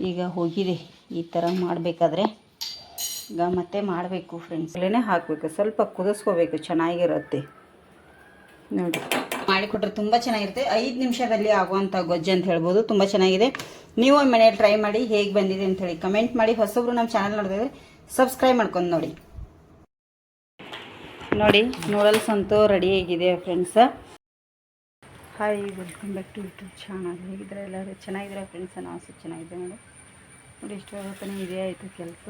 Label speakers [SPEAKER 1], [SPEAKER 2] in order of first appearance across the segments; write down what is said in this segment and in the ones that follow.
[SPEAKER 1] ಈಗ ಹೋಗಿದೆ ಈ ಥರ ಮಾಡಬೇಕಾದ್ರೆ. ಈಗ ಮತ್ತೆ ಮಾಡಬೇಕು ಫ್ರೆಂಡ್ಸ್ ಅಲ್ಲೇ ಹಾಕಬೇಕು, ಸ್ವಲ್ಪ ಕುದಿಸ್ಕೋಬೇಕು, ಚೆನ್ನಾಗಿರುತ್ತೆ. ನೋಡಿ. ಮಾಡಿಕೊಟ್ರೆ ತುಂಬ ಚೆನ್ನಾಗಿರುತ್ತೆ. ಐದು ನಿಮಿಷದಲ್ಲಿ ಆಗುವಂಥ ಗೊಜ್ಜು ಅಂತ ಹೇಳ್ಬೋದು, ತುಂಬ ಚೆನ್ನಾಗಿದೆ. ನೀವು ಮನೆಯಲ್ಲಿ ಟ್ರೈ ಮಾಡಿ ಹೇಗೆ ಬಂದಿದೆ ಅಂತ ಹೇಳಿ ಕಮೆಂಟ್ ಮಾಡಿ. ಹೊಸಬ್ರು ನಮ್ಮ ಚಾನಲ್ ನೋಡಿದ್ರೆ ಸಬ್ಸ್ಕ್ರೈಬ್ ಮಾಡ್ಕೊಂಡು ನೋಡಿ. ನೋಡಿ, ನೂಡಲ್ಸ್ ಅಂತೂ ರೆಡಿ ಆಗಿದೆ friends hi welcome back to YouTube channel ಹೇಗಿದ್ರೆ ಎಲ್ಲರೂ? ಚೆನ್ನಾಗಿದ್ರೆ ಫ್ರೆಂಡ್ಸ್ ನಾವು ಚೆನ್ನಾಗಿದ್ದೆ ನೋಡಿ. ನೋಡಿ, ಇಷ್ಟು ಹೊತ್ತನೇ ಇದೇ ಆಯಿತು ಕೆಲಸ.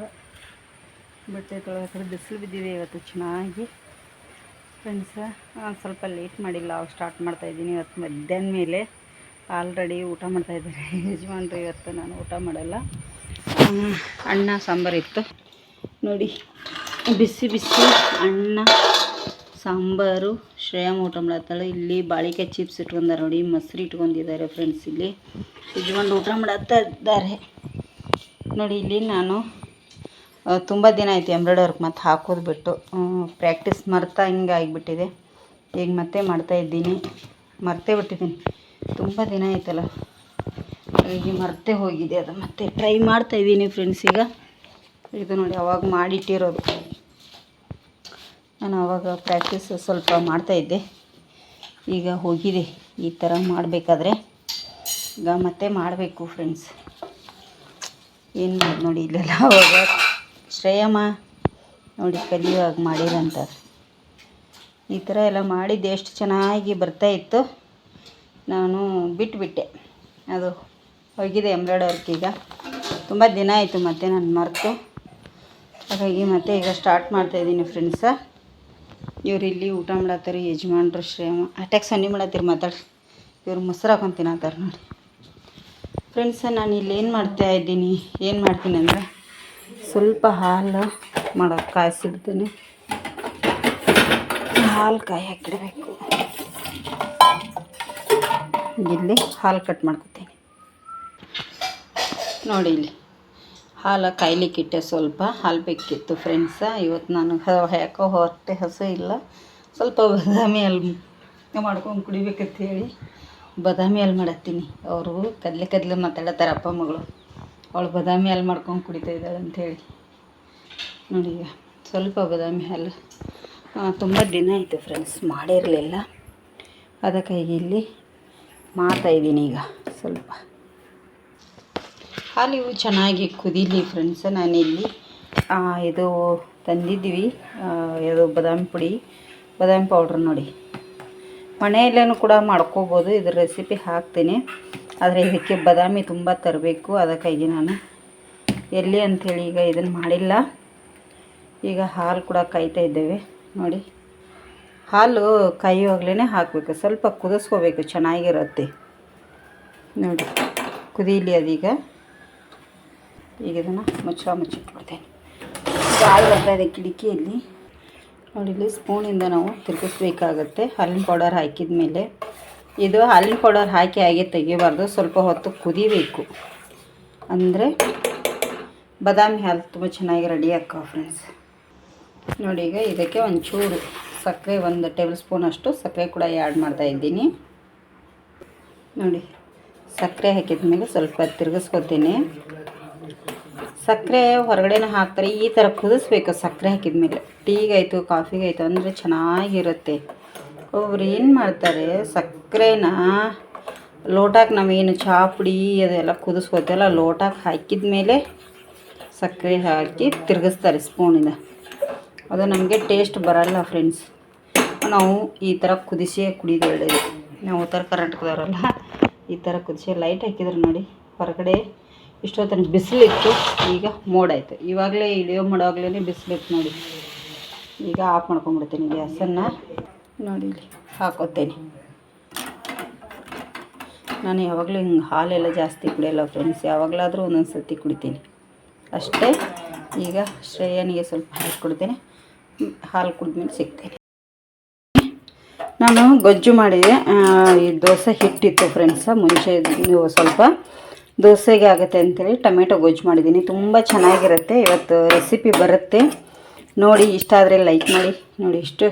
[SPEAKER 1] ಬಟ್ಟೆ ತೊಳೆದ ಬಿಸಿಲು ಬಿದ್ದಿದೆ ಇವತ್ತು ಚೆನ್ನಾಗಿ. ಫ್ರೆಂಡ್ಸ ಸ್ವಲ್ಪ ಲೇಟ್ ಮಾಡಿಲ್ಲ. ಅವಾಗ ಸ್ಟಾರ್ಟ್ ಮಾಡ್ತಾಯಿದ್ದೀನಿ ಇವತ್ತು ಮಧ್ಯಾಹ್ನ ಮೇಲೆ ಆಲ್ರೆಡಿ ಊಟ ಮಾಡ್ತಾಯಿದ್ದಾರೆ ಯಜಮಾನ್ರು ಇವತ್ತು ನಾನು ಊಟ ಮಾಡಲ್ಲ. ಅಣ್ಣ ಅನ್ನ, ಸಾಂಬಾರು ಇತ್ತು. ನೋಡಿ, ಬಿಸಿ ಬಿಸಿ ಅನ್ನ. ಸಾಂಬಾರು, ಶ್ರೇಯಾ ಊಟ ಮಾಡತ್ತಾಳೆ ಇಲ್ಲಿ ಬಾಳಿಕಾಯಿ ಚಿಪ್ಸ್ ಇಟ್ಕೊಂಡಾರೆ ನೋಡಿ, ಮೊಸರು ಇಟ್ಕೊಂಡಿದ್ದಾರೆ ಫ್ರೆಂಡ್ಸ್ ಇಲ್ಲಿ. ಯಜಮಾನ್ರು ಊಟ ಮಾಡತ್ತಾ ಇದ್ದಾರೆ. ನೋಡಿ, ಇಲ್ಲಿ ನಾನು ತುಂಬ ದಿನ ಆಯ್ತು ಎಂಬ್ರಾಯ್ಡ್ ವರ್ಕ್ ಮತ್ತು ಹಾಕೋದು ಬಿಟ್ಟು. ಪ್ರಾಕ್ಟೀಸ್ ಮರ್ತಾ ಹಿಂಗೆ ಆಗಿಬಿಟ್ಟಿದೆ. ಈಗ ಮತ್ತೆ ಮಾಡ್ತಾ ಇದ್ದೀನಿ. ಮರ್ತೇ ಬಿಟ್ಟಿದ್ದೀನಿ. ತುಂಬ ದಿನ ಆಯ್ತಲ್ಲ. ಹಾಗಾಗಿ ಮರ್ತೇ ಹೋಗಿದೆ ಅದು. ಮತ್ತೆ ಟ್ರೈ ಮಾಡ್ತಾ ಇದ್ದೀನಿ ಫ್ರೆಂಡ್ಸ್ ಈಗ. ಇದು ನೋಡಿ, ಅವಾಗ ಮಾಡಿಟ್ಟಿರೋದು. ನಾನು ಅವಾಗ ಪ್ರಾಕ್ಟೀಸ್ ಸ್ವಲ್ಪ ಮಾಡ್ತಾಯಿದ್ದೆ ಈಗ ಹೋಗಿದೆ. ಈ ಥರ ಮಾಡಬೇಕಾದ್ರೆ ಈಗ ಮತ್ತೆ ಮಾಡಬೇಕು ಫ್ರೆಂಡ್ಸ್ ಏನು ಮಾಡಿ, ನೋಡಿ ಇಲ್ಲೆಲ್ಲ ಅವಾಗ ಶ್ರೇಯಮ್ಮ ನೋಡಿ ಕಲಿಯುವಾಗ ಮಾಡಿರಂತ. ಈ ಥರ ಎಲ್ಲ ಮಾಡಿದ್ದೆ. ಎಷ್ಟು ಚೆನ್ನಾಗಿ ಬರ್ತಾಯಿತ್ತು ನಾನು ಬಿಟ್ಟುಬಿಟ್ಟೆ ಅದು ಹೋಗಿದೆ ಎಂಬ್ರಾಯ್ಡರ್ ವರ್ಕ್ ಈಗ. ತುಂಬ ದಿನ ಆಯಿತು ಮತ್ತೆ ನಾನು ಮರೆತು. ಹಾಗಾಗಿ ಮತ್ತೆ ಈಗ ಸ್ಟಾರ್ಟ್ ಮಾಡ್ತಾಯಿದ್ದೀನಿ ಫ್ರೆಂಡ್ಸ ಇವ್ರು ಇಲ್ಲಿ ಊಟ ಮಾಡತ್ತಾರೆ ಯಜಮಾನ್ರು ಶ್ರೇಮ. ಅಟ್ಯಾಕ್ ಸನ್ನಿ ಮಾಡತ್ತೀರಿ ಮಾತಾಡ್ರಿ. ಇವ್ರು ಮೊಸರು ಹಾಕೊಂಡು ತಿನ್ನತ್ತಾರ ನೋಡಿ ಫ್ರೆಂಡ್ಸ ನಾನು ಇಲ್ಲಿ ಏನು ಮಾಡ್ತಾ ಇದ್ದೀನಿ, ಏನು ಮಾಡ್ತೀನಿ ಅಂದರೆ ಸ್ವಲ್ಪ ಹಾಲು ಮಾಡೋದು ಕಾಯಿಸಿಡ್ತೀನಿ ಹಾಲು ಕಾಯಿ ಹಾಕಿಡಬೇಕು. ಇಲ್ಲಿ ಹಾಲು ಕಟ್ ಮಾಡ್ಕೊತೀನಿ. ನೋಡಿ ಇಲ್ಲಿ. ಹಾಲು ಕಾಯ್ಲಿಕ್ಕಿಟ್ಟೆ ಸ್ವಲ್ಪ, ಹಾಲು ಬೇಕಿತ್ತು ಫ್ರೆಂಡ್ಸ ಇವತ್ತು ನನಗೆ ಹ- ಯಾಕೋ ಹೊಟ್ಟೆ ಹಸು ಇಲ್ಲ. ಸ್ವಲ್ಪ ಬಾದಾಮಿ ಹಾಲು ಮಾಡ್ಕೊಂಡು ಕುಡಿಬೇಕಂತ ಹೇಳಿ ಬಾದಾಮಿ ಹಾಲು ಮಾಡತ್ತೀನಿ. ಅವರು ಕದ್ಲೆ ಕದ್ಲೆ ಮಾತಾಡತ್ತಾರೆ ಅಪ್ಪ ಮಗಳು. ಅವಳು ಬದಾಮಿ ಹಾಲು ಮಾಡ್ಕೊಂಡು ಕುಡಿತಾ ಇದ್ದಾಳೆ ಅಂಥೇಳಿ ನೋಡಿ ಸ್ವಲ್ಪ ಬಾದಾಮಿ ಹಾಲು. ತುಂಬ ದಿನ ಆಯಿತು ಫ್ರೆಂಡ್ಸ್ ಮಾಡಿರಲಿಲ್ಲ. ಅದಕ್ಕಾಗಿ ಇಲ್ಲಿ ಮಾಡ್ತಾಯಿದ್ದೀನಿ ಈಗ ಸ್ವಲ್ಪ. ಹಾಲು ಇವು ಚೆನ್ನಾಗಿ ಕುದೀಲಿ ಫ್ರೆಂಡ್ಸ್ ನಾನಿಲ್ಲಿ ಇದು ತಂದಿದ್ವಿ ಇದು ಬಾದಾಮಿ ಪುಡಿ, ಬಾದಾಮಿ ಪೌಡ್ರ್ ನೋಡಿ. ಮನೆಯಲ್ಲೇನು ಕೂಡ ಮಾಡ್ಕೋಬೋದು. ಇದ್ರ ರೆಸಿಪಿ ಹಾಕ್ತೀನಿ. ಆದರೆ ಇದಕ್ಕೆ ಬಾದಾಮಿ ತುಂಬ ತರಬೇಕು. ಅದಕ್ಕಾಗಿ ನಾನು ಎಲ್ಲಿ ಅಂಥೇಳಿ ಈಗ ಇದನ್ನು ಮಾಡಿಲ್ಲ. ಈಗ ಹಾಲು ಕೂಡ ಕಾಯ್ತಾ ಇದ್ದೇವೆ. ನೋಡಿ. ಹಾಲು ಕಾಯುವಾಗಲೇ ಹಾಕಬೇಕು. ಸ್ವಲ್ಪ ಕುದಿಸ್ಕೋಬೇಕು. ಚೆನ್ನಾಗಿರುತ್ತೆ. ನೋಡಿ. ಕುದೀಲಿ ಅದೀಗ. ಈಗ ಇದನ್ನು ಮುಚ್ಚ ಮುಚ್ಚಿಟ್ಬಿಡ್ತೇನೆ. ಗಾಳಿ ಬರ್ತಾ ಇದೆ ಕಿಟಕಿಯಲ್ಲಿ. ನೋಡಿ, ಇಲ್ಲಿ ಸ್ಪೂನಿಂದ ನಾವು ತಿರುಗಿಸ್ಬೇಕಾಗತ್ತೆ. ಹಾಲಿನ ಪೌಡರ್ ಹಾಕಿದ ಮೇಲೆ ಇದು ಹಾಲಿನ ಪೌಡರ್ ಹಾಕಿ ಹಾಗೆ ತೆಗಿಬಾರ್ದು. ಸ್ವಲ್ಪ ಹೊತ್ತು ಕುದಿಬೇಕು. ಅಂದರೆ ಬಾದಾಮಿ ಹಾಲು ತುಂಬ ಚೆನ್ನಾಗಿ ರೆಡಿ ಹಾಕೋ ಫ್ರೆಂಡ್ಸ್ ನೋಡಿ, ಈಗ ಇದಕ್ಕೆ ಒಂಚೂರು ಸಕ್ಕರೆ ಒಂದು ಟೇಬಲ್ ಸ್ಪೂನ್ ಅಷ್ಟು ಸಕ್ಕರೆ ಕೂಡ ಆ್ಯಡ್ ಮಾಡ್ತಾ ಇದ್ದೀನಿ. ನೋಡಿ, ಸಕ್ಕರೆ ಹಾಕಿದ ಮೇಲೆ ಸ್ವಲ್ಪ ತಿರುಗಿಸ್ಕೊತೀನಿ ಸಕ್ಕರೆ ಹೊರಗಡೆನೇ ಹಾಕ್ತಾರೆ, ಈ ಥರ ಕುದಿಸ್ಬೇಕು. ಸಕ್ಕರೆ ಹಾಕಿದ ಮೇಲೆ ಟೀಗಾಯಿತು ಕಾಫಿಗಾಯಿತು ಅಂದರೆ ಚೆನ್ನಾಗಿರುತ್ತೆ. ಒಬ್ಬರು ಏನು ಮಾಡ್ತಾರೆ, ಸಕ್ಕರೆನ ಲೋಟಕ್ಕೆ ನಾವೇನು ಚಹಾ ಪುಡಿ ಅದೆಲ್ಲ ಕುದಿಸ್ಕೋತೀವಲ್ಲ ಲೋಟಕ್ಕೆ ಹಾಕಿದ ಮೇಲೆ ಸಕ್ಕರೆ ಹಾಕಿ ತಿರುಗಿಸ್ತಾರೆ ಸ್ಪೂನಿಂದ. ಅದು ನಮಗೆ ಟೇಸ್ಟ್ ಬರಲ್ಲ ಫ್ರೆಂಡ್ಸ್. ನಾವು ಈ ಥರ ಕುದಿಸಿ ಕುಡಿದು ಒಳ್ಳೆಯದು ನಾವು ಉತ್ತರ ಕರ್ನಾಟಕದವರಲ್ಲ, ಈ ಥರ ಕುದಿಸಿ ಲೈಟ್ ಹಾಕಿದ್ರೆ ನೋಡಿ, ಹೊರಗಡೆ ಇಷ್ಟೊತ್ತನ ಬಿಸಿಲಿತ್ತು, ಈಗ ಮೋಡಾಯಿತು. ಇವಾಗಲೇ ಇಳಿಯೋ ಮಾಡೋವಾಗಲೇ ಬಿಸಿಲಿತ್ತು ನೋಡಿ. ಈಗ ಆಫ್ ಮಾಡ್ಕೊಂಡ್ಬಿಡ್ತೀನಿ ಗ್ಯಾಸನ್ನು. ನೋಡಿ ಹಾಕೋತೇನೆ. ನಾನು ಯಾವಾಗಲೂ ಹಿಂಗೆ ಹಾಲೆಲ್ಲ ಜಾಸ್ತಿ ಕುಡಿಯಲ್ಲ ಫ್ರೆಂಡ್ಸ್ ಯಾವಾಗಲಾದರೂ ಒಂದೊಂದು ಸರ್ತಿ ಕುಡಿತೀನಿ. ಅಷ್ಟೇ. ಈಗ ಶ್ರೇಯನಿಗೆ ಸ್ವಲ್ಪ ಹಾಲು ಕೊಡ್ತೇನೆ. ಹಾಲು ಕುಡಿದ್ಮೇಲೆ ಸಿಗ್ತೇನೆ. ನಾನು ಗೊಜ್ಜು ಮಾಡಿದೆ. ಈ ದೋಸೆ ಹಿಟ್ಟಿತ್ತು ಫ್ರೆಂಡ್ಸ ಮುಂಚೆ ಸ್ವಲ್ಪ. ದೋಸೆಗೆ ಆಗುತ್ತೆ ಅಂತೇಳಿ ಟೊಮೆಟೊ ಗೊಜ್ಜು ಮಾಡಿದ್ದೀನಿ. ತುಂಬ ಚೆನ್ನಾಗಿರುತ್ತೆ. ಇವತ್ತು ರೆಸಿಪಿ ಬರುತ್ತೆ. ನೋಡಿ, ಇಷ್ಟ ಆದರೆ ಲೈಕ್ ಮಾಡಿ. ನೋಡಿ, ಇಷ್ಟು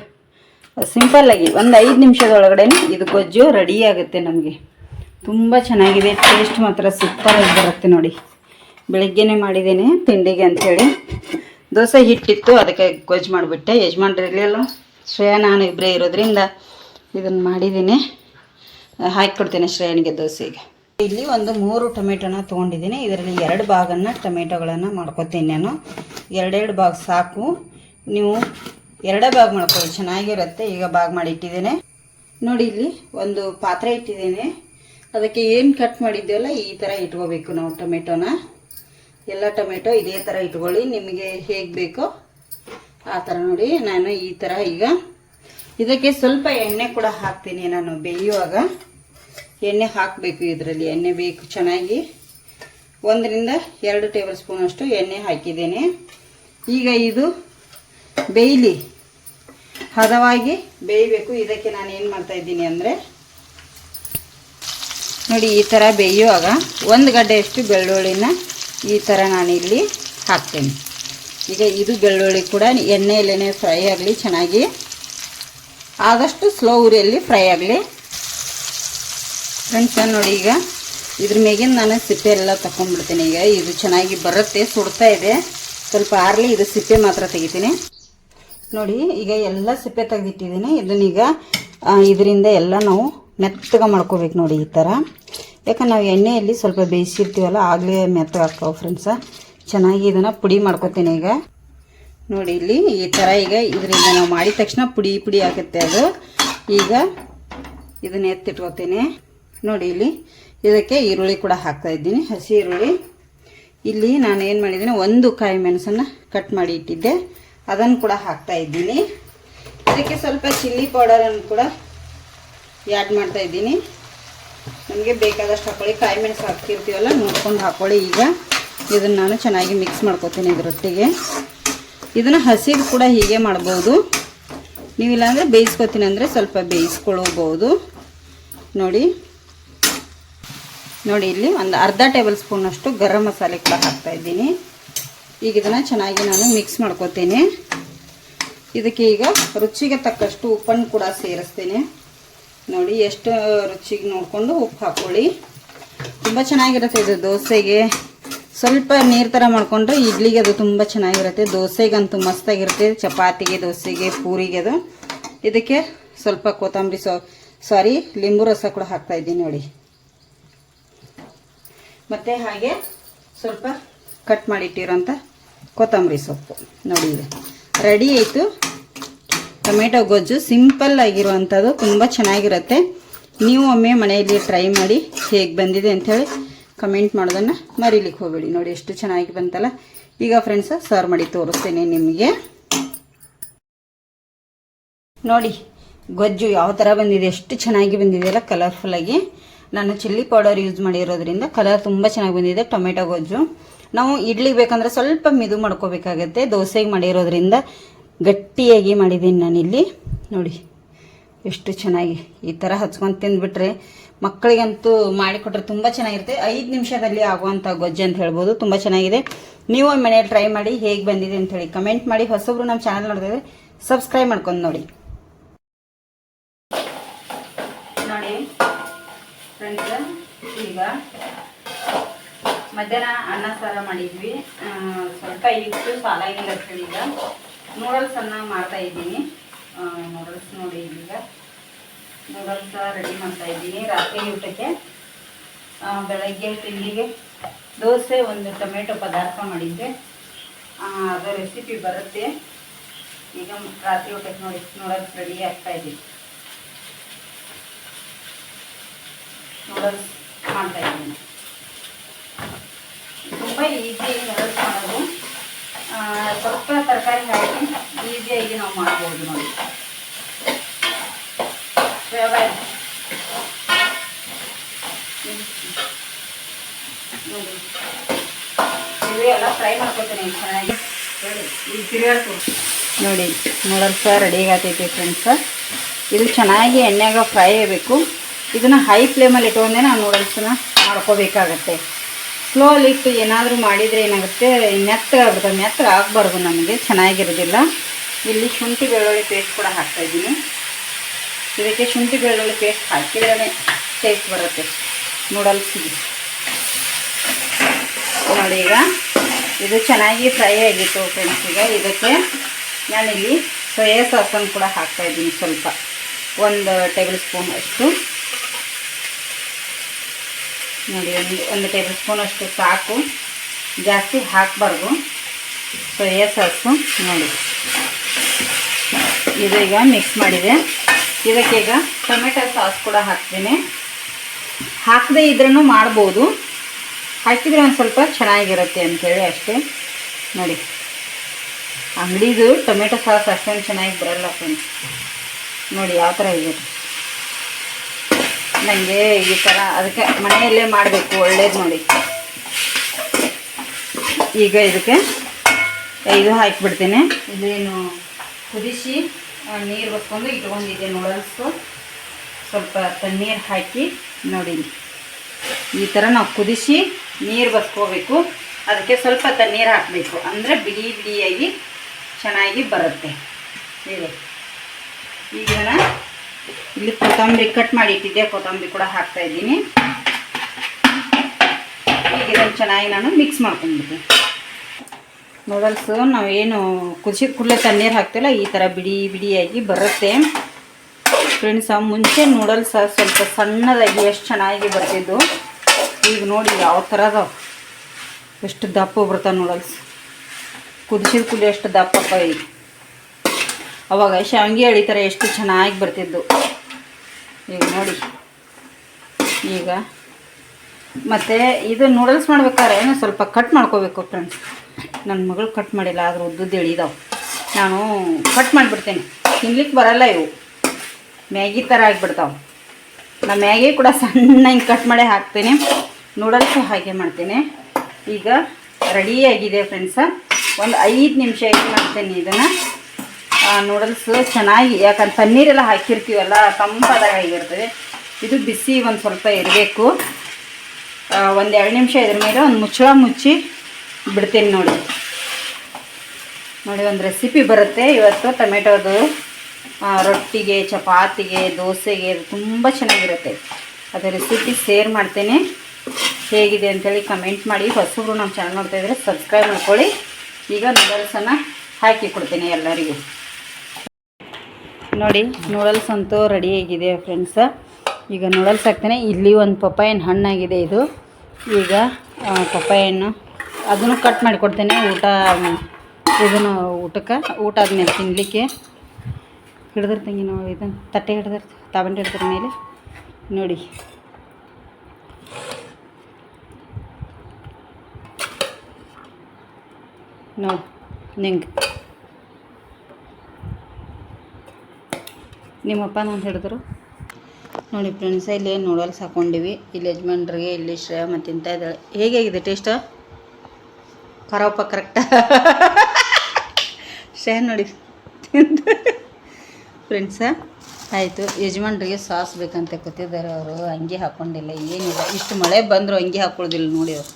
[SPEAKER 1] ಸಿಂಪಲ್ಲಾಗಿ ಒಂದು ಐದು ನಿಮಿಷದೊಳಗಡೆ ಇದು ಗೊಜ್ಜು ರೆಡಿ ಆಗುತ್ತೆ ನಮಗೆ. ತುಂಬ ಚೆನ್ನಾಗಿದೆ. ಟೇಸ್ಟ್ ಮಾತ್ರ ಸೂಪರಾಗಿ ಬರುತ್ತೆ ನೋಡಿ. ಬೆಳಿಗ್ಗೆನೇ ಮಾಡಿದ್ದೀನಿ, ತಿಂಡಿಗೆ ಅಂಥೇಳಿ ದೋಸೆ ಹಿಟ್ಟಿತ್ತು, ಅದಕ್ಕೆ ಗೊಜ್ಜು ಮಾಡಿಬಿಟ್ಟೆ. ಯಜಮಾನ್ರಿರಲಿಲ್ಲ ಶ್ರೇಯಾ, ನಾನು ಇಬ್ಬರೇ ಇರೋದ್ರಿಂದ ಇದನ್ನು ಮಾಡಿದ್ದೀನಿ. ಹಾಕಿಕೊಡ್ತೇನೆ ಶ್ರೇಯನಿಗೆ ದೋಸೆಗೆ. ಇಲ್ಲಿ ಒಂದು ಮೂರು ಟೊಮೆಟೊನ ತೊಗೊಂಡಿದ್ದೀನಿ. ಇದರಲ್ಲಿ ಎರಡು ಭಾಗನ ಟೊಮೆಟೊಗಳನ್ನು ಮಾಡ್ಕೊತೀನಿ ನಾನು. ಎರಡೆರಡು ಭಾಗ ಸಾಕು. ನೀವು ಎರಡೇ ಭಾಗ ಮಾಡ್ಕೊಳ್ಳಿ. ಚೆನ್ನಾಗಿರುತ್ತೆ. ಈಗ ಭಾಗ ಮಾಡಿ ಇಟ್ಟಿದ್ದೇನೆ ನೋಡಿ ಇಲ್ಲಿ ಒಂದು ಪಾತ್ರೆ ಇಟ್ಟಿದ್ದೇನೆ. ಅದಕ್ಕೆ ಏನು ಕಟ್ ಮಾಡಿದ್ದೀವಲ್ಲ ಈ ಥರ ಇಟ್ಕೋಬೇಕು ನಾವು ಟೊಮೆಟೊನ. ಎಲ್ಲ ಟೊಮೆಟೊ ಇದೇ ಥರ ಇಟ್ಕೊಳ್ಳಿ. ನಿಮಗೆ ಹೇಗೆ ಬೇಕೋ ಆ ಥರ ನೋಡಿ. ನಾನು ಈ ಥರ ಈಗ ಇದಕ್ಕೆ ಸ್ವಲ್ಪ ಎಣ್ಣೆ ಕೂಡ ಹಾಕ್ತೀನಿ ನಾನು ಬೇಯುವಾಗ. ಎಣ್ಣೆ ಹಾಕಬೇಕು ಇದರಲ್ಲಿ, ಎಣ್ಣೆ ಬೇಕು ಚೆನ್ನಾಗಿ. ಒಂದರಿಂದ ಎರಡು ಟೇಬಲ್ ಸ್ಪೂನ್ ಅಷ್ಟು ಎಣ್ಣೆ ಹಾಕಿದ್ದೇನೆ. ಈಗ ಇದು ಬೇಯಲಿ. ಹದವಾಗಿ ಬೇಯಬೇಕು. ಇದಕ್ಕೆ ನಾನು ಏನು ಮಾಡ್ತಾ ಇದ್ದೀನಿ ಅಂದರೆ, ನೋಡಿ ಈ ಥರ ಬೇಯುವಾಗ ಒಂದು ಗಡ್ಡೆಯಷ್ಟು ಬೆಳ್ಳುಳ್ಳಿನ ಈ ಥರ ನಾನಿಲ್ಲಿ ಹಾಕ್ತೇನೆ. ಈಗ ಇದು ಬೆಳ್ಳುಳ್ಳಿ ಕೂಡ ಎಣ್ಣೆಯಲ್ಲೇ ಫ್ರೈ ಆಗಲಿ ಚೆನ್ನಾಗಿ. ಆದಷ್ಟು ಸ್ಲೋ ಉರಿಯಲ್ಲಿ ಫ್ರೈ ಆಗಲಿ ಫ್ರೆಂಡ್ಸ್ ನೋಡಿ ಈಗ? ಇದ್ರ ಮೇಗಿನ ನಾನು ಸಿಪ್ಪೆ ಎಲ್ಲ ತಗೊಂಡ್ಬಿಡ್ತೀನಿ ಈಗ. ಇದು ಚೆನ್ನಾಗಿ ಬರುತ್ತೆ, ಸುಡ್ತಾ ಇದೆ. ಸ್ವಲ್ಪ ಆರಲಿ ಇದು ಸಿಪ್ಪೆ ಮಾತ್ರ ತೆಗಿತೀನಿ. ನೋಡಿ, ಈಗ ಎಲ್ಲ ಸಿಪ್ಪೆ ತೆಗೆದಿಟ್ಟಿದ್ದೀನಿ. ಇದನ್ನೀಗ ಇದರಿಂದ ಎಲ್ಲ ನಾವು ಮೆತ್ತಗೆ ಮಾಡ್ಕೋಬೇಕು ನೋಡಿ ಈ ಥರ ಯಾಕಂದ್ರೆ ನಾವು ಎಣ್ಣೆಯಲ್ಲಿ ಸ್ವಲ್ಪ ಬೇಯಿಸಿರ್ತೀವಲ್ಲ, ಆಗಲೇ ಮೆತ್ತಗೆ ಹಾಕ್ತಾವೆ ಫ್ರೆಂಡ್ಸ ಚೆನ್ನಾಗಿ ಇದನ್ನು ಪುಡಿ ಮಾಡ್ಕೊತೀನಿ ಈಗ. ನೋಡಿ, ಇಲ್ಲಿ ಈ ಥರ ಈಗ ಇದರಿಂದ ನಾವು ಮಾಡಿದ ತಕ್ಷಣ ಪುಡಿ ಪುಡಿ ಆಗುತ್ತೆ ಅದು. ಈಗ ಇದನ್ನ ಎತ್ತಿಟ್ಕೋತೀನಿ ನೋಡಿ ಇಲ್ಲಿ. ಇದಕ್ಕೆ ಈರುಳ್ಳಿ ಕೂಡ ಹಾಕ್ತಾ ಇದ್ದೀನಿ. ಹಸಿ ಈರುಳ್ಳಿ. ಇಲ್ಲಿ ನಾನು ಏನು ಮಾಡಿದ್ದೀನಿ, ಒಂದು ಕಾಯಿ ಮೆಣಸನ್ನು ಕಟ್ ಮಾಡಿ ಇಟ್ಟಿದ್ದೆ. ಅದನ್ನು ಕೂಡ ಹಾಕ್ತಾ ಇದ್ದೀನಿ. ಇದಕ್ಕೆ ಸ್ವಲ್ಪ ಚಿಲ್ಲಿ ಪೌಡರನ್ನು ಕೂಡ ಆ್ಯಡ್ ಮಾಡ್ತಾ ಇದ್ದೀನಿ. ನಮಗೆ ಬೇಕಾದಷ್ಟು ಹಾಕೊಳ್ಳಿ. ಕಾಯಿ ಮೆಣಸು ಹಾಕ್ತಿರ್ತೀವಲ್ಲ, ನೋಡ್ಕೊಂಡು ಹಾಕ್ಕೊಳ್ಳಿ ಈಗ. ಇದನ್ನು ನಾನು ಚೆನ್ನಾಗಿ ಮಿಕ್ಸ್ ಮಾಡ್ಕೊತೀನಿ ಇದರೊಟ್ಟಿಗೆ. ಇದನ್ನು ಹಸಿದು ಕೂಡ ಹೀಗೆ ಮಾಡ್ಬೋದು. ನೀವಿಲ್ಲಾಂದರೆ ಬೇಯಿಸ್ಕೊತೀನಿ ಅಂದರೆ ಸ್ವಲ್ಪ ಬೇಯಿಸ್ಕೊಳ್ಬೋದು. ನೋಡಿ. ನೋಡಿ ಇಲ್ಲಿ ಒಂದು ಅರ್ಧ ಟೇಬಲ್ ಸ್ಪೂನಷ್ಟು ಗರಂ ಮಸಾಲೆ ಕೂಡ ಹಾಕ್ತಾ ಇದ್ದೀನಿ. ಈಗ ಇದನ್ನು ಚೆನ್ನಾಗಿ ನಾನು ಮಿಕ್ಸ್ ಮಾಡ್ಕೋತೀನಿ. ಇದಕ್ಕೆ ಈಗ ರುಚಿಗೆ ತಕ್ಕಷ್ಟು ಉಪ್ಪನ್ನು ಕೂಡ ಸೇರಿಸ್ತೀನಿ. ನೋಡಿ ಎಷ್ಟು ರುಚಿಗೆ ನೋಡಿಕೊಂಡು ಉಪ್ಪು ಹಾಕ್ಕೊಳ್ಳಿ ತುಂಬ ಚೆನ್ನಾಗಿರುತ್ತೆ ಇದು ದೋಸೆಗೆ. ಸ್ವಲ್ಪ ನೀರು ಥರ ಮಾಡಿಕೊಂಡ್ರೆ ಇಡ್ಲಿಗೆ ಅದು ತುಂಬ ಚೆನ್ನಾಗಿರುತ್ತೆ. ದೋಸೆಗಂತೂ ಮಸ್ತಾಗಿರುತ್ತೆ. ಚಪಾತಿಗೆ, ದೋಸೆಗೆ, ಪೂರಿಗೆ ಅದು. ಇದಕ್ಕೆ ಸ್ವಲ್ಪ ಕೊತ್ತಂಬರಿ ಸೊ ಸಾರಿ ಲಿಂಬು ರಸ ಕೂಡ ಹಾಕ್ತಾಯಿದ್ದೀನಿ ನೋಡಿ. ಮತ್ತು ಹಾಗೆ ಸ್ವಲ್ಪ ಕಟ್ ಮಾಡಿಟ್ಟಿರೋಂಥ ಕೊತ್ತಂಬರಿ ಸೊಪ್ಪು. ನೋಡಿ ರೆಡಿ ಆಯಿತು. ಟೊಮೆಟೊ ಗೊಜ್ಜು ಸಿಂಪಲ್ ಆಗಿರುವಂಥದ್ದು ತುಂಬ ಚೆನ್ನಾಗಿರುತ್ತೆ. ನೀವು ಒಮ್ಮೆ ಮನೆಯಲ್ಲಿ ಟ್ರೈ ಮಾಡಿ ಹೇಗೆ ಬಂದಿದೆ ಅಂಥೇಳಿ ಕಮೆಂಟ್ ಮಾಡೋದನ್ನು ಮರೀಲಿಕ್ಕೆ ಹೋಗಬೇಡಿ. ನೋಡಿ ಎಷ್ಟು ಚೆನ್ನಾಗಿ ಬಂತಲ್ಲ. ಈಗ ಫ್ರೆಂಡ್ಸ್ ಸರ್ವ್ ಮಾಡಿ ತೋರಿಸ್ತೇನೆ ನಿಮಗೆ. ನೋಡಿ, ಗೊಜ್ಜು ಯಾವ ಥರ ಬಂದಿದೆ, ಎಷ್ಟು ಚೆನ್ನಾಗಿ ಬಂದಿದೆಯಲ್ಲ ಕಲರ್ಫುಲ್ಲಾಗಿ ನಾನು ಚಿಲ್ಲಿ ಪೌಡರ್ ಯೂಸ್ ಮಾಡಿರೋದ್ರಿಂದ ಕಲರ್ ತುಂಬ ಚೆನ್ನಾಗಿ ಬಂದಿದೆ, ಟೊಮೆಟೊ ಗೊಜ್ಜು. ನಾವು ಇಡ್ಲಿ ಬೇಕಂದ್ರೆ ಸ್ವಲ್ಪ ಮಿದು ಮಾಡ್ಕೋಬೇಕಾಗತ್ತೆ. ದೋಸೆಗೆ ಮಾಡಿರೋದ್ರಿಂದ ಗಟ್ಟಿಯಾಗಿ ಮಾಡಿದ್ದೀನಿ ನಾನಿಲ್ಲಿ. ನೋಡಿ, ಎಷ್ಟು ಚೆನ್ನಾಗಿ ಈ ಥರ ಹಚ್ಕೊಂಡು ತಿಂದ್ಬಿಟ್ರೆ ಮಕ್ಕಳಿಗಂತೂ ಮಾಡಿಕೊಟ್ರೆ ತುಂಬ ಚೆನ್ನಾಗಿರುತ್ತೆ. ಐದು ನಿಮಿಷದಲ್ಲಿ ಆಗುವಂಥ ಗೊಜ್ಜು ಅಂತ ಹೇಳ್ಬೋದು, ತುಂಬ ಚೆನ್ನಾಗಿದೆ. ನೀವು ಮನೆಯಲ್ಲಿ ಟ್ರೈ ಮಾಡಿ ಹೇಗೆ ಬಂದಿದೆ ಅಂತ ಹೇಳಿ ಕಮೆಂಟ್ ಮಾಡಿ. ಹೊಸಬ್ರು ನಮ್ಮ ಚಾನಲ್ ನೋಡಿದ್ರೆ ಸಬ್ಸ್ಕ್ರೈಬ್ ಮಾಡ್ಕೊಂಡು ನೋಡಿ ನೋಡಿ ಫ್ರೆಂಡ್ಸ್ ಈಗ ಮಧ್ಯಾಹ್ನ ಅನ್ನ ಸಾರ ಮಾಡಿದ್ವಿ. ಸ್ವಲ್ಪ ಇತ್ತು ಸಾಲಾಗಿಲ್ಲ ಈಗ. ನೂಡಲ್ಸ್ ಅನ್ನ ಮಾಡ್ತಾ ಇದ್ದೀನಿ. ನೂಡಲ್ಸ್ ನೋಡಿ ಈಗ. ನೂಡಲ್ಸ್ ರೆಡಿ ಮಾಡ್ತಾ ಇದ್ದೀನಿ ರಾತ್ರಿ ಊಟಕ್ಕೆ. ಬೆಳಗ್ಗೆ ತಿಂಡಿಗೆ ದೋಸೆ, ಒಂದು ಟೊಮೆಟೊ ಪದಾರ್ಥ ಮಾಡಿದ್ದೆ. ಅದು ರೆಸಿಪಿ ಬರುತ್ತೆ. ಈಗ ರಾತ್ರಿ ಊಟಕ್ಕೆ ನೋಡಿ ನೂಡಲ್ಸ್ ರೆಡಿ ಆಗ್ತಾ ಇದ್ದೀನಿ ನೂಡಲ್ಸ್ ಮಾಡ್ತಾ ಇದ್ದೀನಿ. ತುಂಬ ಈಸಿ ನೂಡಲ್ಸ್ ಮಾಡೋದು ಸ್ವಲ್ಪ ತರಕಾರಿ ಹಾಕಿ ಈಸಿಯಾಗಿ ನಾವು ಮಾಡ್ಬೋದು ನೋಡಿ. ಇವೆ ಎಲ್ಲ ಫ್ರೈ ಮಾಡ್ಕೊತೀನಿ ಚೆನ್ನಾಗಿ. ನೋಡಿ ನೂಡಲ್ಸ್ ರೆಡಿ ಆಗತೈತಿ ಫ್ರೆಂಡ್ಸ್ ಇದು ಚೆನ್ನಾಗಿ ಎಣ್ಣೆಗೆ ಫ್ರೈ ಆಗಬೇಕು. ಇದನ್ನು ಹೈ ಫ್ಲೇಮಲ್ಲಿ ಇಟ್ಕೊಂಡೇ ನಾವು ನೂಡಲ್ಸನ್ನ ಮಾಡ್ಕೋಬೇಕಾಗತ್ತೆ. ಸ್ಲೋ ಇಟ್ಟು ಏನಾದರೂ ಮಾಡಿದರೆ ಏನಾಗುತ್ತೆ ಮೆತ್ತಗಾಗ್ಬಿಡುತ್ತೆ ಮೆತ್ತಗೆ ಆಗಬಾರ್ದು ನಮಗೆ, ಚೆನ್ನಾಗಿರೋದಿಲ್ಲ. ಇಲ್ಲಿ ಶುಂಠಿ ಬೆಳ್ಳುಳ್ಳಿ ಪೇಸ್ಟ್ ಕೂಡ ಹಾಕ್ತಾಯಿದ್ದೀನಿ ಇದಕ್ಕೆ ಶುಂಠಿ ಬೆಳ್ಳುಳ್ಳಿ ಪೇಸ್ಟ್ ಹಾಕಿದ್ರೇ ಟೇಸ್ಟ್ ಬರುತ್ತೆ. ನೂಡಲ್ಸಿಗೆ ನೋಡಿ ನೋಡಿ ಈಗ, ಇದು ಚೆನ್ನಾಗಿ ಫ್ರೈ ಆಗಿತ್ತು ಫ್ರೆಂಡ್ಸ್ ಈಗ. ಇದಕ್ಕೆ ನಾನಿಲ್ಲಿ ಸೋಯಾ ಸಾಸನ್ನು ಕೂಡ ಹಾಕ್ತಾಯಿದ್ದೀನಿ ಸ್ವಲ್ಪ. ಒಂದು ಟೇಬಲ್ ಸ್ಪೂನ್ ಅಷ್ಟು. ನೋಡಿ, ಒಂದು ಒಂದು ಟೇಬಲ್ ಸ್ಪೂನಷ್ಟು ಸಾಕು. ಜಾಸ್ತಿ ಹಾಕಬಾರ್ದು. ಸೋಯಾ ಸಾಸು ನೋಡಿ. ಇದೀಗ ಮಿಕ್ಸ್ ಮಾಡಿದೆ. ಇದಕ್ಕೆ ಈಗ ಟೊಮೆಟೊ ಸಾಸ್ ಕೂಡ ಹಾಕ್ತೀನಿ. ಹಾಕದೇ ಇದ್ರೂ ಮಾಡ್ಬೋದು. ಹಾಕಿದರೆ ಒಂದು ಸ್ವಲ್ಪ ಚೆನ್ನಾಗಿರುತ್ತೆ ಅಂಥೇಳಿ ಅಷ್ಟೇ. ನೋಡಿ. ಅಂಗಡಿದು ಟೊಮೆಟೊ ಸಾಸ್ ಅಷ್ಟೊಂದು ಚೆನ್ನಾಗಿ ಬರಲ್ಲ ಫ್ರೆಂಡ್ಸ್. ನೋಡಿ, ಯಾವ ಥರ ಇದೆ. ನನಗೆ ಈ ಥರ ಅದಕ್ಕೆ ಮನೆಯಲ್ಲೇ ಮಾಡಬೇಕು, ಒಳ್ಳೇದು ನೋಡಿ. ಈಗ ಇದಕ್ಕೆ ಇದು ಹಾಕಿಬಿಡ್ತೀನಿ. ಇದೇನು ಕುದಿಸಿ ನೀರು ಬಸ್ಕೊಂಡು ಇಟ್ಕೊಂಡಿದ್ದೆ ನೂಡಲ್ಸು ಸ್ವಲ್ಪ ತಣ್ಣೀರು ಹಾಕಿ ನೋಡಿ ಈ ಥರ ನಾವು ಕುದಿಸಿ ನೀರು ಬಸ್ಕೋಬೇಕು ಅದಕ್ಕೆ ಸ್ವಲ್ಪ ತಣ್ಣೀರು ಹಾಕಬೇಕು. ಅಂದರೆ ಬಿಡಿ ಬಿಡಿಯಾಗಿ ಚೆನ್ನಾಗಿ ಬರುತ್ತೆ. ಈಗ ಈಗ ಇಲ್ಲಿ ಕೊತ್ತಂಬರಿ ಕಟ್ ಮಾಡಿ ಇಟ್ಟಿದ್ದೆ, ಕೊತ್ತಂಬರಿ ಕೂಡ ಹಾಕ್ತಾ ಇದ್ದೀನಿ. ಈಗ ಇದನ್ನು ಚೆನ್ನಾಗಿ ನಾನು ಮಿಕ್ಸ್ ಮಾಡ್ಕೊಂಡ್ಬಿಡ್ತೀನಿ ನೂಡಲ್ಸು ನಾವೇನು ಕುದಿಸಿದ ಕೂಡಲೇ ತಣ್ಣೀರು ಹಾಕ್ತಿಲ್ಲ ಈ ಥರ ಬಿಡಿ ಬಿಡಿಯಾಗಿ ಬರುತ್ತೆ. ಫ್ರೆಂಡ್ಸ್ ಮುಂಚೆ ನೂಡಲ್ಸ್ ಸ್ವಲ್ಪ ಸಣ್ಣದಾಗಿ ಎಷ್ಟು ಚೆನ್ನಾಗಿ ಬರ್ತಿದ್ದು ಈಗ ನೋಡಿ ಯಾವ ಥರ ಎಷ್ಟು ದಪ್ಪ ಬರ್ತಾವೆ ನೂಡಲ್ಸ್ ಕುದಿಸಿದ ಕೂಡ ಎಷ್ಟು ದಪ್ಪ ಈಗ ಅವಾಗ ಶಾವಿಗೆ ಎಳಿತಾರೆ ಎಷ್ಟು ಚೆನ್ನಾಗಿ ಬರ್ತಿದ್ದು. ಈಗ ನೋಡಿ. ಈಗ ಮತ್ತು ಇದು ನೂಡಲ್ಸ್ ಮಾಡ್ಬೇಕಾದ್ರೆ ಸ್ವಲ್ಪ ಕಟ್ ಮಾಡ್ಕೋಬೇಕು ಫ್ರೆಂಡ್ಸ್ ನನ್ನ ಮಗಳು ಕಟ್ ಮಾಡಿಲ್ಲ, ಆದರೂ ಉದ್ದುದ್ದು ಎಳಿದಾವೆ. ನಾನು ಕಟ್ ಮಾಡಿಬಿಡ್ತೇನೆ. ತಿನ್ಲಿಕ್ಕೆ ಬರಲ್ಲ ಇವು. ಮ್ಯಾಗಿ ಥರ ಆಗಿಬಿಡ್ತಾವೆ. ನಾ ಮ್ಯಾಗಿ ಕೂಡ ಸಣ್ಣ ಹಿಂಗೆ ಕಟ್ ಮಾಡಿ ಹಾಕ್ತೇನೆ. ನೂಡಲ್ಸು ಹಾಗೆ ಮಾಡ್ತೇನೆ. ಈಗ ರೆಡಿಯಾಗಿದೆ ಫ್ರೆಂಡ್ಸ ಒಂದು ಐದು ನಿಮಿಷ ಏನು ಮಾಡ್ತೇನೆ ಇದನ್ನು. ನೂಡಲ್ಸು ಚೆನ್ನಾಗಿ ಯಾಕಂದ್ರೆ ತಣ್ಣೀರೆಲ್ಲ ಹಾಕಿರ್ತೀವಲ್ಲ, ತಂಪಾದಾಗ ಆಗಿರ್ತದೆ. ಇದು ಬಿಸಿ ಒಂದು ಸ್ವಲ್ಪ ಇರಬೇಕು. ಒಂದು ಎರಡು ನಿಮಿಷ ಇದ್ರ ಮೇಲೆ ಒಂದು ಮುಚ್ಚಳ ಮುಚ್ಚಿ ಬಿಡ್ತೀನಿ ನೋಡಿ. ನೋಡಿ, ಒಂದು ರೆಸಿಪಿ ಬರುತ್ತೆ. ಇವತ್ತು ಟೊಮೆಟೊದು ರೊಟ್ಟಿಗೆ, ಚಪಾತಿಗೆ, ದೋಸೆಗೆ ತುಂಬ ಚೆನ್ನಾಗಿರುತ್ತೆ. ಅದು ರೆಸಿಪಿ ಶೇರ್ ಮಾಡ್ತೇನೆ. ಹೇಗಿದೆ ಅಂತೇಳಿ ಕಮೆಂಟ್ ಮಾಡಿ. ಹೊಸಬ್ರು ನಮ್ಮ ಚಾನಲ್ ನೋಡ್ತಾ ಇದ್ರೆ ಸಬ್ಸ್ಕ್ರೈಬ್ ಮಾಡ್ಕೊಳ್ಳಿ. ಈಗ ನೂಡಲ್ಸನ್ನು ಹಾಕಿ ಕೊಡ್ತೀನಿ ಎಲ್ಲರಿಗೂ. ನೋಡಿ ನೂಡಲ್ಸ್ ಅಂತೂ ರೆಡಿ ಆಗಿದೆ ಫ್ರೆಂಡ್ಸ ಈಗ ನೂಡಲ್ಸ್ ಹಾಕ್ತೇನೆ. ಇಲ್ಲಿ ಒಂದು ಪಪ್ಪಾಯನ ಹಣ್ಣಾಗಿದೆ ಇದು. ಈಗ ಪಪ್ಪಾಯನ್ನು ಅದನ್ನು ಕಟ್ ಮಾಡಿ ಕೊಡ್ತೇನೆ ಊಟ, ಇದನ್ನು ಊಟಕ್ಕೆ, ಊಟ ಆದಮೇಲೆ ತಿನ್ನಲಿಕ್ಕೆ ಹಿಡ್ದಿರ್ತೀನಿ ನಾವು ಇದನ್ನು ತಟ್ಟೆ ಹಿಡ್ದಿರ್ತೀವಿ ತಾಬಂಡಿ ಹಿಡ್ದಿರ ಮೇಲೆ. ನೋಡಿ. ನೋಡಿ, ನಿಂಗೆ. ನಿಮ್ಮಪ್ಪ ನಾನು ಹಿಡಿದ್ರು ನೋಡಿ ಫ್ರೆಂಡ್ಸ್ ಇಲ್ಲಿ ನೂಡಲ್ಸ್ ಹಾಕ್ಕೊಂಡಿವಿ ಇಲ್ಲಿ ಯಜಮಾನ್ರಿಗೆ, ಇಲ್ಲಿ ಶ್ರೇಯ ಮತ್ತು ಇಂಥ ಇದ್ದಾಳೆ ಹೇಗಾಗಿದೆ ಟೇಸ್ಟ್ ಖರಾಬ ಕರೆಕ್ಟ ಶ್ರೇಯ ನೋಡಿ. ಫ್ರೆಂಡ್ಸ ಆಯಿತು. ಯಜಮಾನ್ರಿಗೆ ಸಾಸ್ ಬೇಕಂತ ಕೂತಿದ್ದಾರೆ ಅವರು. ಅಂಗಿ ಹಾಕ್ಕೊಂಡಿಲ್ಲ ಏನಿಲ್ಲ. ಇಷ್ಟು ಮಳೆ ಬಂದರು ಅಂಗಿ ಹಾಕ್ಕೊಳ್ಳೋದಿಲ್ಲ ನೋಡಿ ಅವರು.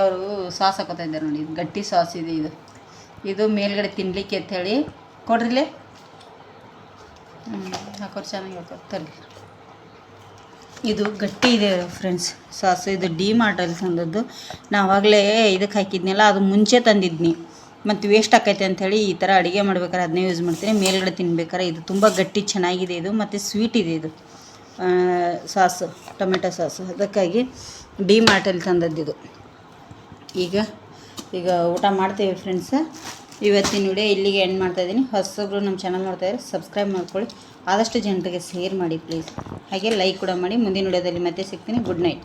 [SPEAKER 1] ಅವರು ಸಾಸ್ ಹಾಕೋತಾ ಇದ್ದಾರೆ ನೋಡಿ. ಗಟ್ಟಿ ಸಾಸ್ ಇದೆ ಇದು. ಇದು ಮೇಲ್ಗಡೆ ತಿನ್ನಲಿಕ್ಕೆ ಅಂಥೇಳಿ ಕೊಡ್ರಿಲೇ ಹಾಕೋರು ಚೆನ್ನಾಗಿ ಹಾಕೋರು ತರಲಿ. ಇದು ಗಟ್ಟಿ ಇದೆ ಫ್ರೆಂಡ್ಸ್ ಸಾಸ್, ಇದು ಡಿ ಮಾರ್ಟಲ್ಲಿ ತಂದದ್ದು ನಾ ಆವಾಗಲೇ ಇದಕ್ಕೆ ಹಾಕಿದ್ನಲ್ಲ, ಅದು ಮುಂಚೆ ತಂದಿದ್ನಿ. ಮತ್ತು ವೇಸ್ಟ್ ಆಕೈತೆ ಅಂಥೇಳಿ ಈ ಥರ ಅಡುಗೆ ಮಾಡ್ಬೇಕಾದ್ರೆ ಅದನ್ನೇ ಯೂಸ್ ಮಾಡ್ತೀನಿ. ಮೇಲ್ಗಡೆ ತಿನ್ಬೇಕಾರೆ ಇದು ತುಂಬ ಗಟ್ಟಿ, ಚೆನ್ನಾಗಿದೆ ಇದು. ಮತ್ತು ಸ್ವೀಟ್ ಇದೆ ಇದು. Sauce, tomato sauce. ಅದಕ್ಕಾಗಿ ಡಿ ಮಾರ್ಟಲ್ಲಿ ತಂದದ್ದು ಇದು. ಈಗ ಈಗ ಊಟ ಮಾಡ್ತೀವಿ ಫ್ರೆಂಡ್ಸ ಇವತ್ತಿನ ವಿಡಿಯೋ ಇಲ್ಲಿಗೆ ಎಂಡ್ ಮಾಡ್ತಾ ಇದ್ದೀನಿ. ಹೊಸಬ್ರು ನಮ್ಮ ಚಾನಲ್ ನೋಡ್ತಾ ಇದ್ರೆ ಸಬ್ಸ್ಕ್ರೈಬ್ ಮಾಡ್ಕೊಳ್ಳಿ. ಆದಷ್ಟು ಜನರಿಗೆ ಶೇರ್ ಮಾಡಿ ಪ್ಲೀಸ್ ಹಾಗೆ ಲೈಕ್ ಕೂಡ ಮಾಡಿ. ಮುಂದಿನ ವಿಡಿಯೋದಲ್ಲಿ ಮತ್ತೆ ಸಿಗ್ತೀನಿ. Good night